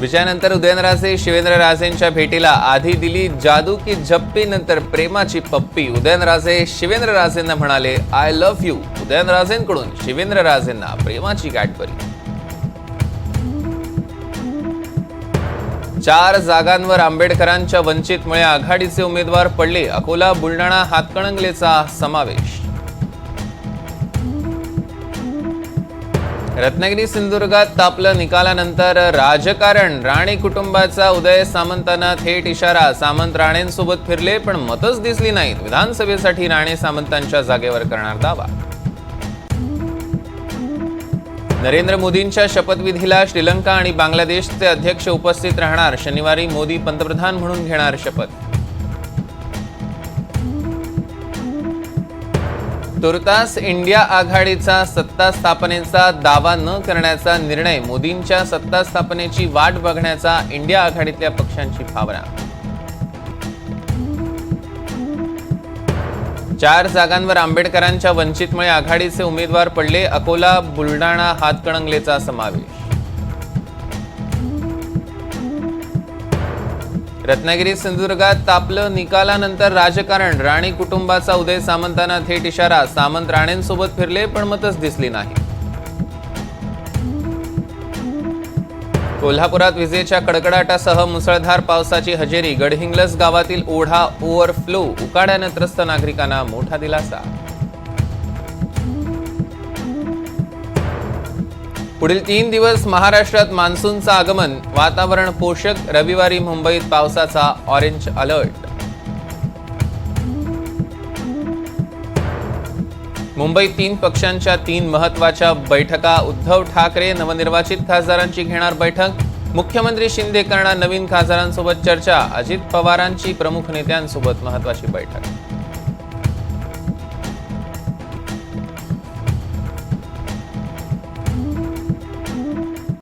विजयानंतर उदयनराजे शिवेंद्रराजेंच्या भेटीला आधी दिली जादू की जप्पी नंतर प्रेमाची पप्पी. उदयनराजे शिवेंद्रराजेंना म्हणाले आय लव्ह यू उदयनराजेंकडून शिवेंद्रराजेंना प्रेमाची कॅडबरी चार जागांवर आंबेडकरांच्या वंचितमुळे आघाडीचे उमेदवार पडले. अकोला बुलढाणा हातकणंगलेचा समावेश. रत्नागिरी सिंधुदुर्गात तापलं निकालानंतर राजकारण. राणे कुटुंबाचा उदय सामंतांना थेट इशारा. सामंत राणेंसोबत फिरले पण मतच दिसली नाहीत. विधानसभेसाठी राणे सामंतांच्या जागेवर करणार दावा. नरेंद्र मोदींच्या शपथविधीला श्रीलंका आणि बांगलादेशचे अध्यक्ष उपस्थित राहणार. शनिवारी मोदी पंतप्रधान म्हणून घेणार शपथ. तुर्तास इंडिया आघाडीचा सत्ता स्थापनेचा दावा न करण्याचा निर्णय मोदींच्या सत्ता स्थापनेची वाट बघण्याचा इंडिया आघाडीतल्या पक्षांची भावना. चार जागांवर आंबेडकरांच्या वंचितमुळे आघाडीचे उमेदवार पडले अकोला बुलढाणा हातकणंगलेचा समावेश. रत्नागिरी सिंधुदुर्गात तापलं निकालानंतर राजकारण. राणे कुटुंबाचा उदय सामंतांना थेट इशारा. सामंत राणेंसोबत फिरले पण मतच दिसली नाही. कोल्हापुरात विजेच्या कडकडाटासह मुसळधार पावसाची हजेरी. गडहिंग्लज गावातील ओढा ओव्हरफ्लो. उकाड्यानं त्रस्त नागरिकांना मोठा दिलासा. पुढील तीन दिवस महाराष्ट्रात मान्सूनचं आगमन वातावरण पोषक रविवारी मुंबईत पावसाचा ऑरेंज अलर्ट मुंबईत तीन पक्षांच्या तीन महत्त्वाच्या बैठका उद्धव ठाकरे नवनिर्वाचित खासदारांची घेणार बैठक मुख्यमंत्री शिंदे करणार नवीन खासदारांसोबत चर्चा अजित पवारांची प्रमुख नेत्यांसोबत महत्वाची बैठक.